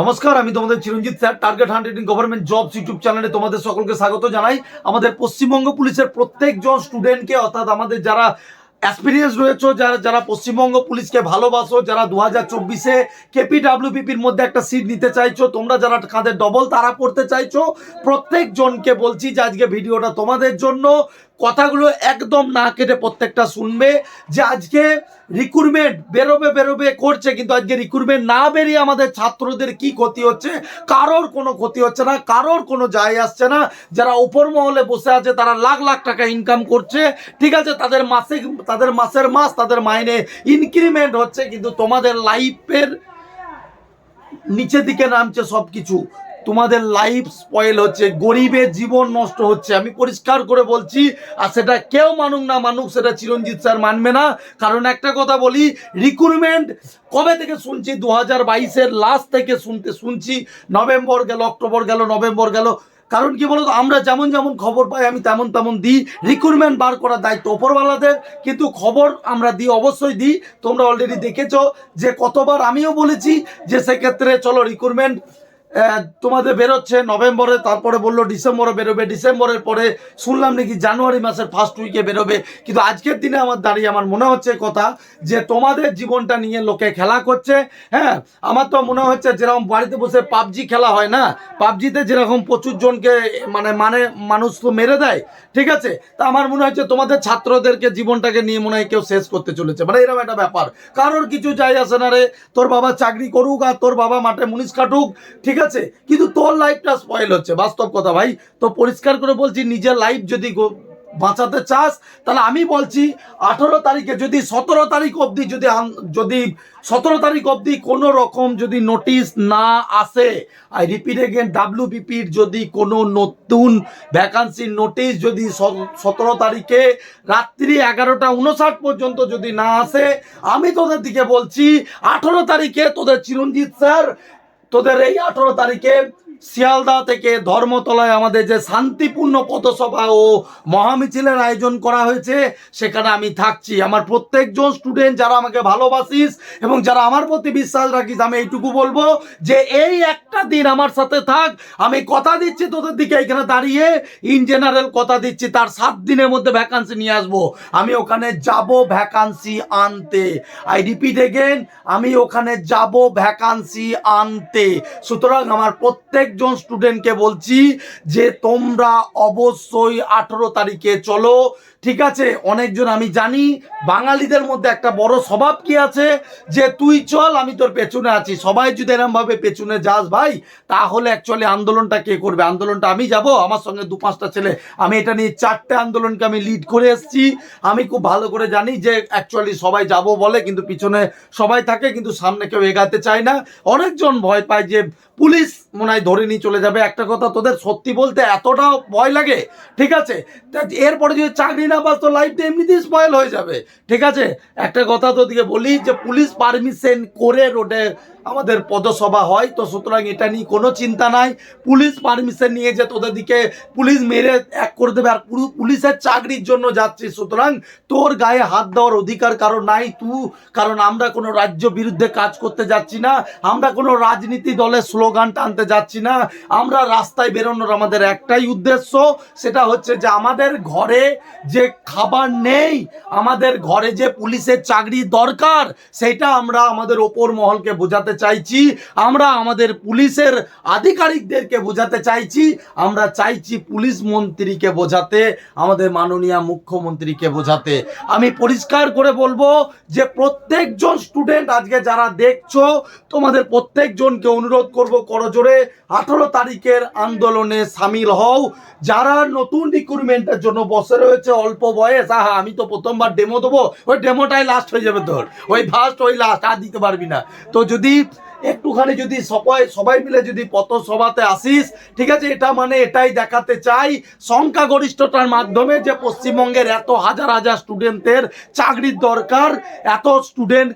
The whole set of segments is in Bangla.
নমস্কার, আমি তোমাদের Chiranjit sir target hundred government jobs YouTube চ্যানেলে তোমাদের সকলকে স্বাগত জানাই। আমাদের পশ্চিমবঙ্গ পুলিশের প্রত্যেকজন স্টুডেন্টকে অর্থাৎ আমাদের যারা এক্সপিরিয়েন্স রয়েছে, যারা যারা পশ্চিমবঙ্গ পুলিশকে ভালোবাসো, যারা দু হাজার চব্বিশে কেপিডাব্লিউপিপির মধ্যে একটা সিট নিতে চাইছো, তোমরা যারা কাঁধে ডবল তারা পড়তে চাইছো, প্রত্যেকজনকে বলছি যে আজকে ভিডিওটা তোমাদের জন্য। কথাগুলো একদম না কেটে প্রত্যেকটা শুনবে যে আজকে রিক্রুটমেন্ট বেরোবে বেরোবে, করছে, কিন্তু আজকে রিক্রুটমেন্ট না বেরিয়ে আমাদের ছাত্রদের কি ক্ষতি হচ্ছে? কারোর কোনো ক্ষতি হচ্ছে না, কারোর কোনো যায় আসছে না। যারা ওপর মহলে বসে আছে, তারা লাখ লাখ টাকা ইনকাম করছে। ঠিক আছে, তাদের মাসিক, তাদের মাসের মাস, তাদের মাইনে ইনক্রিমেন্ট হচ্ছে, কিন্তু তোমাদের লাইফের নিচের দিকে নামছে সব কিছু তোমাদের লাইফ স্পয়েল হচ্ছে, গরিবের জীবন নষ্ট হচ্ছে। আমি পরিষ্কার করে বলছি, আর সেটা কেউ মানুক না মানুক, সেটা চিরঞ্জিত স্যার মানবে না। কারণ একটা কথা বলি রিক্রুটমেন্ট কবে থেকে শুনছি? দু হাজার বাইশের লাস্ট থেকে শুনতে শুনছি। নভেম্বর গেল, অক্টোবর গেল, নভেম্বর গেল। কারণ কি বলতো, আমরা যেমন যেমন খবর পাই, আমি তেমন তেমন দিই। রিক্রুটমেন্ট বার করার দায়িত্ব ওপরওয়ালাদের, কিন্তু খবর আমরা দিই, অবশ্যই দিই। তোমরা অলরেডি দেখেছ যে কতবার আমিও বলেছি যে সেক্ষেত্রে চলো রিক্রুটমেন্ট তোমাদের বেরোচ্ছে নভেম্বরে, তারপরে বলল ডিসেম্বরে বেরোবে, ডিসেম্বরের পরে শুনলাম নাকি জানুয়ারি মাসের ফার্স্ট উইকে বেরোবে। কিন্তু আজকের দিনে আমার দাঁড়িয়ে আমার মনে হচ্ছে কথা যে তোমাদের জীবনটা নিয়ে লোকে খেলা করছে হ্যাঁ? আমার তো মনে হচ্ছে যেরকম বাড়িতে বসে পাবজি খেলা হয় না? পাবজিতে যেরকম প্রচুর জনকে মানে মানে মানুষ তো মেরে দেয়, ঠিক আছে? তা আমার মনে হচ্ছে তোমাদের ছাত্রদেরকে জীবনটাকে নিয়ে মনে হয় কেউ শেষ করতে চলেছে। মানে এরকম একটা ব্যাপার। কারোর কিছু যাই আসে না রে। তোর বাবা চাকরি করুক আর তোর বাবা মাঠে মুনিশ কাটুক, ঠিক আছে কিন্তু তোর লাইফটা স্পয়েল হচ্ছে, বাস্তব কথা ভাই। তো পরিষ্কার করে বলছি, নিজের লাইফ যদি বাঁচাতে চাস, তাহলে আমি বলছি, আঠেরো তারিখে যদি সতেরো তারিখ অবধি যদি যদি সতেরো তারিখ অবধি কোনো রকম যদি নোটিশ না আসে আই রিপিট এগেন ডাব্লিউবিপির যদি কোনো নতুন ভ্যাকান্সির নোটিশ যদি সতেরো তারিখে রাত্রি এগারোটা উনষাট পর্যন্ত যদি না আসে, আমি তোদের দিকে বলছি, আঠেরো তারিখে তোদের চিরঞ্জিত স্যার তোদের এই আঠেরো তারিখে শিয়ালদা থেকে ধর্মতলায় আমাদের যে শান্তিপূর্ণ পথসভা ও মহামিছিলের আয়োজন করা হয়েছে, সেখানে আমি থাকছি। আমার প্রত্যেকজন স্টুডেন্ট যারা আমাকে ভালোবাসিস এবং যারা আমার প্রতি বিশ্বাস রাখিস, আমি এইটুকু বলব যে এই একটা দিন আমার সাথে থাক। আমি কথা দিচ্ছি তোদের দিকে এখানে দাঁড়িয়ে ইন জেনারেল কথা দিচ্ছি। তার সাত দিনের মধ্যে ভ্যাকান্সি নিয়ে আসব। আমি ওখানে যাব ভ্যাকান্সি আনতে। আই রিপিট এগেন আমি ওখানে যাব ভ্যাকান্সি আনতে। সুতরাং আমার প্রত্যেকজন স্টুডেন্টকে বলছি যে তোমরা অবশ্যই আঠেরো তারিখে চলো। ঠিক আছে? অনেকজন আমি জানি, বাঙালিদের মধ্যে একটা বড় স্বভাব কি আছে? যে তুই চল, আমি তোর পেছনে আছি। সবাই যদি এরমভাবে পেছনে যাস ভাই, তাহলে অ্যাকচুয়ালি আন্দোলনটা কে করবে? আন্দোলনটা আমি যাব। আমার সঙ্গে দু পাঁচটা ছেলে। আমি এটা নিয়ে চারটে আন্দোলনকে আমি লিড করে এসেছি। আমি খুব ভালো করে জানি যে অ্যাকচুয়ালি সবাই যাব বলে, কিন্তু পিছনে সবাই থাকে, কিন্তু সামনে কেউ এগাতে চায় না। অনেকজন ভয় পায় যে পুলিশ মনে হয় ধরে নিয়ে চলে যাবে। একটা কথা তোদের সত্যি বলতে এতটা ভয় লাগে, ঠিক আছে? এরপরে যদি চাকরি না পাস তো লাইফটা এমনিতেই স্পয়েল হয়ে যাবে, ঠিক আছে? একটা কথা তোদিকে বলি যে পুলিশ পারমিশন করে রোডে আমাদের পদসভা হয়, তো সুতরাং এটা নিয়ে কোনো চিন্তা নাই। পুলিশ পারমিশন নিয়ে যে তোদের দিকে পুলিশ মেরে এক করে দেবে আর পুরো পুলিশের চাকরির জন্য যাচ্ছিস সুতরাং তোর গায়ে হাত দেওয়ার অধিকার কারও নাই তু, কারণ আমরা কোনো রাজ্য বিরুদ্ধে কাজ করতে যাচ্ছি না, আমরা কোনো রাজনীতি দলের স্লোগান টানতে যাচ্ছি না, আমরা রাস্তায় বেরোনোর আমাদের একটাই উদ্দেশ্য, সেটা হচ্ছে যে আমাদের ঘরে যে খাবার নেই, আমাদের ঘরে যে পুলিশের চাকরি দরকার, সেটা আমরা আমাদের ওপর মহলকে বোঝাতে চাইছি। আমরা আমাদের পুলিশের আধিকারিকদেরকে বোঝাতে চাইছি। আমরা চাইছি পুলিশ মন্ত্রীকে বোঝাতে, আমাদের মাননীয় মুখ্যমন্ত্রীকে বোঝাতে। আমি পরিষ্কার করে বলব যে প্রত্যেকজন স্টুডেন্ট আজকে যারা দেখছ, তোমাদের প্রত্যেকজনকে অনুরোধ করব করজোরে আঠেরো তারিখের আন্দোলনে সামিল হও। যারা নতুন রিক্রুটমেন্টের জন্য বসে রয়েছে, অল্প বয়স, আহা, আমি তো প্রথমবার ডেমো দেবো। ওই ডেমোটাই লাস্ট হয়ে যাবে তোর। ওই ফার্স্ট ওই লাস্ট আর দিতে পারবি না। তো যদি একটুখানি যদি সবাই সবাই মিলে যদি পথসভাতে আসিস, ঠিক আছে, এটা মানে এটাই দেখাতে চাই। সংখ্যাগরিষ্ঠতার মাধ্যমে যে পশ্চিমবঙ্গের এত হাজার হাজার স্টুডেন্টদের চাকরির দরকার, এত স্টুডেন্ট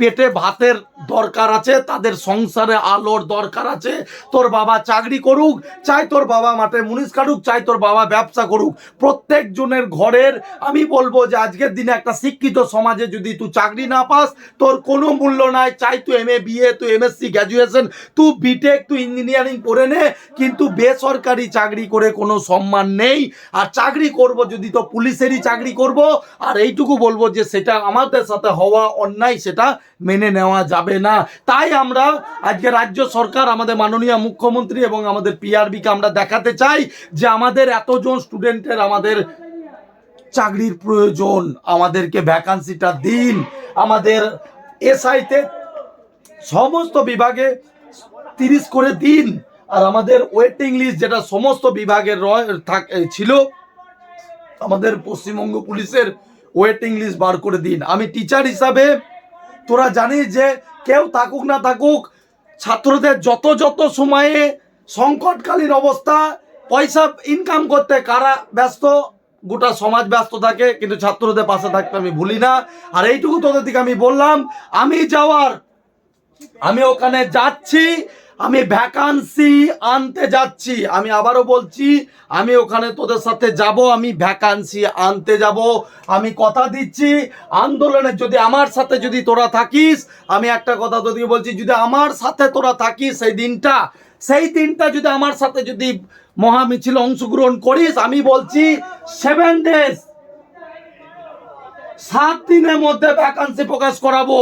পেটে ভাতের দরকার আছে, তাদের সংসারে আলোর দরকার আছে। তোর বাবা চাকরি করুক, চাই তোর বাবা মাঠে মুনিশ কাটুক, চাই তোর বাবা ব্যবসা করুক। প্রত্যেক জনের ঘরের, আমি বলব যে আজকের দিনে একটা শিক্ষিত সমাজে যদি তুই চাকরি না পাস, তোর কোনো মূল্য নাই। চাই তুই এম এ বিএ তুই এম এমএসসি গ্র্যাজুয়েশন তুই বিটেক তুই ইঞ্জিনিয়ারিং করে নে, কিন্তু বেসরকারি চাকরি করে কোনো সম্মান নেই। আর চাকরি করব যদি তো পুলিশেরই চাকরি করব, আর এইটুকু বলব যে সেটা আমাদের সাথে হওয়া অন্যায়, সেটা মেনে নেওয়া যাবে না। তাই আমরা আজকে রাজ্য সরকার, আমাদের মাননীয় মুখ্যমন্ত্রী এবং আমাদের পিআরবিকে আমরা দেখাতে চাই যে আমাদের এতজন স্টুডেন্টের আমাদের চাকরির প্রয়োজন। আমাদেরকে ভ্যাকান্সিটা দিন। আমাদের এসআইতে সমস্ত বিভাগে তিরিশ করে দিন। আর আমাদের ওয়েটিং লিস্ট যেটা সমস্ত বিভাগের ছিল, আমাদের পশ্চিমবঙ্গ পুলিশের ওয়েটিং লিস্ট বার করে দিন। আমি টিচার হিসাবে তোরা জানিস যে কেউ থাকুক না থাকুক, ছাত্রদের যত যত সময়ে সংকটকালীন অবস্থা, পয়সা ইনকাম করতে কারা ব্যস্ত? গোটা সমাজ ব্যস্ত থাকে, কিন্তু ছাত্রদের পাশে থাকতে আমি ভুলি না। আর এইটুকু তোদের দিকে আমি বললাম, আমি যাওয়ার, আমি ওখানে যাচ্ছি আমি ভ্যাকান্সি আনতে যাচ্ছি। আমি আবারও বলছি, আমি ওখানে তোদের সাথে যাব, আমি ভ্যাকান্সি আনতে যাব। আমি কথা দিচ্ছি, আন্দোলনে যদি আমার সাথে যদি তোরা থাকিস, আমি একটা কথা তোদেরকে বলছি, যদি আমার সাথে তোরা থাকিস সেই দিনটা সেই দিনটা যদি আমার সাথে যদি মহামিছিল অংশগ্রহণ করিস, আমি বলছি সেভেন ডেজ সাত দিনের মধ্যে ভ্যাকান্সি প্রকাশ করাবো।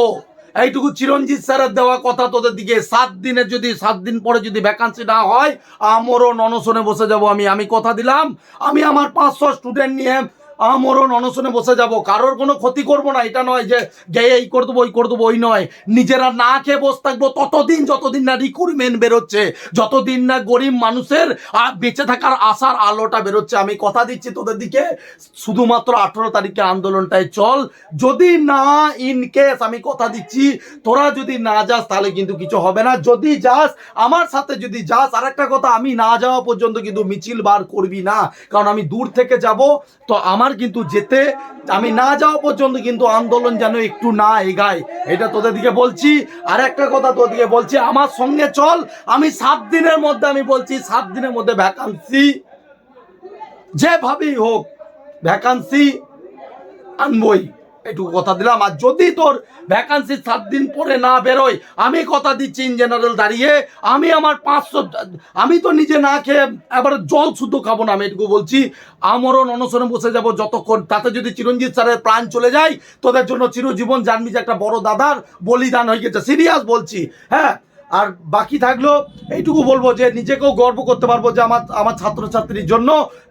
এইটুকু চিরঞ্জিত স্যারের দেওয়া কথা তোদের দিকে। সাত দিনে যদি সাত দিন পরে যদি ভ্যাকান্সি না হয়, আমরও ননশনে বসে যাব আমি। আমি কথা দিলাম। আমি আমার পাঁচশো স্টুডেন্ট নিয়ে আমরও অনশনে বসে যাব। কারোর কোনো ক্ষতি করব না। এটা নয় যে গিয়ে এই করে দেবো, ওই করে দেবো, ওই নয়। নিজেরা না খেয়ে বসে থাকব, ততদিন, যতদিন না রিক্রুটমেন্ট বেরোচ্ছে, যতদিন না গরিব মানুষের বেঁচে থাকার আশার আলোটা বেরোচ্ছে। আমি কথা দিচ্ছি তোদের দিকে। শুধুমাত্র আঠেরো তারিখে আন্দোলনটায় চল। যদি না ইন কেস আমি কথা দিচ্ছি, তোরা যদি না যাস, তাহলে কিন্তু কিছু হবে না। যদি যাস, আমার সাথে যদি যাস আর একটা কথা, আমি না যাওয়া পর্যন্ত কিন্তু মিছিল বার করবি না। কারণ আমি দূর থেকে যাব। তো আমার কিন্তু যেতে, আমি না যাওয়া পর্যন্ত কিন্তু আন্দোলন যেন একটু না এগায়। এটা তোদের দিকে বলছি। আর একটা কথা তোদের দিকে বলছি, আমার সঙ্গে চল, আমি সাত দিনের মধ্যে, আমি বলছি সাত দিনের মধ্যে ভ্যাকান্সি যেভাবেই হোক ভ্যাকান্সি আনবই। একটু কথা দিলাম। আর যদি তোর ভ্যাকান্সি সাত দিন পরে না বেরোয়, আমি কথা দিচ্ছি ইন জেনারেল দাঁড়িয়ে। আমি আমার পাঁচশো আমি তো নিজে না খেয়ে এবার জল শুদ্ধ খাব না, আমি এটুকু বলছি। আমারও অনশনে বসে যাব যতক্ষণ, তাতে যদি চিরঞ্জিত স্যারের প্রাণ চলে যায়, তোদের জন্য চিরজীবন জানবি যে একটা বড় দাদার বলিদান হয়ে গেছে। সিরিয়াস বলছি হ্যাঁ? আর বাকি থাকল এইটুকু বলব যে নিজেকেও গর্ব করতে পারব যে আমার আমার ছাত্রছাত্রীর জন্য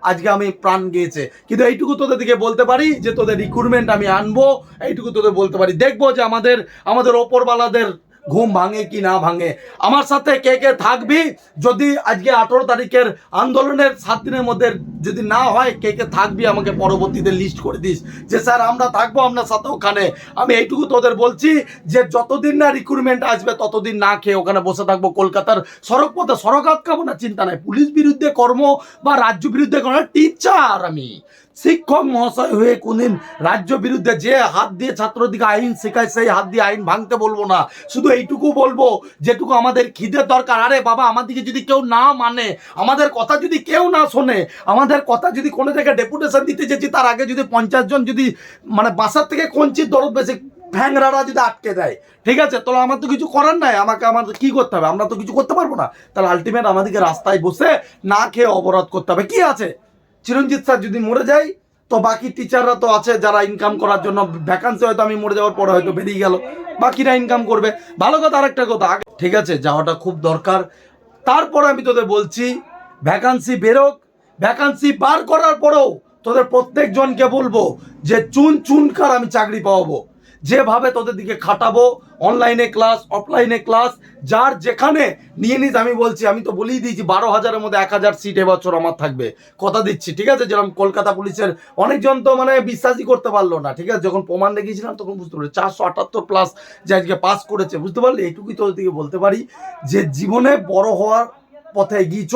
আজকে আমি প্রাণ গিয়েছে। কিন্তু এইটুকু তোদের দিকে বলতে পারি যে তোদের রিক্রুটমেন্ট আমি আনব, এইটুকু তোদের বলতে পারি। দেখব যে আমাদের আমাদের ওপরওয়ালাদের ঘুম ভাঙে কি না ভাঙে। আমার সাথে কে কে থাকবি? যদি আজকে আঠেরো তারিখের আন্দোলনের সাত দিনের মধ্যে যদি না হয়, কে কে থাকবি আমাকে পরবর্তীতে লিস্ট করে দিস। যে, স্যার, আমরা থাকব আপনার সাথে ওখানে। আমি এইটুকু তোদের বলছি যে, যতদিন না রিক্রুটমেন্ট আসবে, ততদিন না খেয়ে ওখানে বসে থাকব। কলকাতার সড়ক পথে সড়ক আটকাবো না, চিন্তা নাই। পুলিশ বিরুদ্ধে কর্ম বা রাজ্য বিরুদ্ধে কর্ম টিচার আমি। শিক্ষক মহাশয় হয়ে কোনদিন রাজ্য বিরুদ্ধে যে হাত দিয়ে ছাত্রদিকে আইন শেখায়, সেই হাত দিয়ে আইন ভাঙতে বলব না। শুধু এইটুকু বলব, যেটুকু আমাদের খিদের দরকার। আরে বাবা আমাদেরকে যদি কেউ না মানে আমাদের কথা যদি কেউ না শোনে আমাদের কথা যদি কোনো জায়গায় ডেপুটেশন দিতে চেয়েছি তার আগে যদি পঞ্চাশ জন যদি মানে বাসার থেকে কঞ্চির দরদ বেশি ফ্যাংরারা যদি আটকে দেয়, ঠিক আছে? তাহলে আমার তো কিছু করার নাই, আমাকে আমার কি করতে হবে? আমরা তো কিছু করতে পারব না। তাহলে আলটিমেট আমাদেরকে রাস্তায় বসে না খেয়ে অবরোধ করতে হবে। কি আছে? চিরঞ্জিত স্যার যদি মরে যায়, তো বাকি টিচাররা তো আছে, যারা ইনকাম করার জন্য ভ্যাকান্সি হয়তো আমি মরে যাওয়ার পরে হয়তো বেরিয়ে গেল। বাকিরা ইনকাম করবে। ভালো কথা, আরেকটা কথা ঠিক আছে, যাওয়াটা খুব দরকার। তারপরে আমি তোদের বলছি ভ্যাকান্সি বেরোক ভ্যাকান্সি বার করার পরেও তোদের প্রত্যেকজনকে বলব যে চুন চুনকার আমি চাকরি পাওয়াবো। যেভাবে তোদের দিকে খাটাবো অনলাইনে ক্লাস অফলাইনে ক্লাস যার যেখানে, নিয়ে নিস আমি বলছি, আমি তো বলেই দিয়েছি, বারো হাজারের মধ্যে এক হাজার সিট এবছর আমার থাকবে। কথা দিচ্ছি, ঠিক আছে? যেরকম কলকাতা পুলিশের অনেকজন তো মানে বিশ্বাসই করতে পারল না, ঠিক আছে? যখন প্রমাণ দেখিয়েছিলাম, তখন বুঝতে পারলি চারশো আটাত্তর প্লাস যে আজকে পাস করেছে, বুঝতে পারলি? এইটুকুই তোদের দিকে বলতে পারি যে জীবনে বড় হওয়ার পথে এগিয়ে চ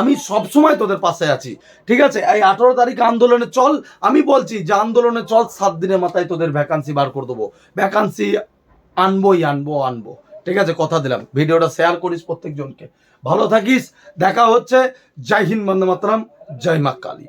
আমি সবসময় তোদের পাশে আছি। ঠিক আছে? এই আঠারো তারিখ আন্দোলনে চল। আমি বলছি যে আন্দোলনে চল, সাত দিনের মাথায় তোদের ভ্যাকান্সি বার করে দেবো। ভ্যাকান্সি আনবোই, আনব আনব। ঠিক আছে? কথা দিলাম। ভিডিওটা শেয়ার করিস প্রত্যেকজনকে। ভালো থাকিস। দেখা হচ্ছে। জয় হিন্দ, বন্দে মাতরাম। জয় মা কালী।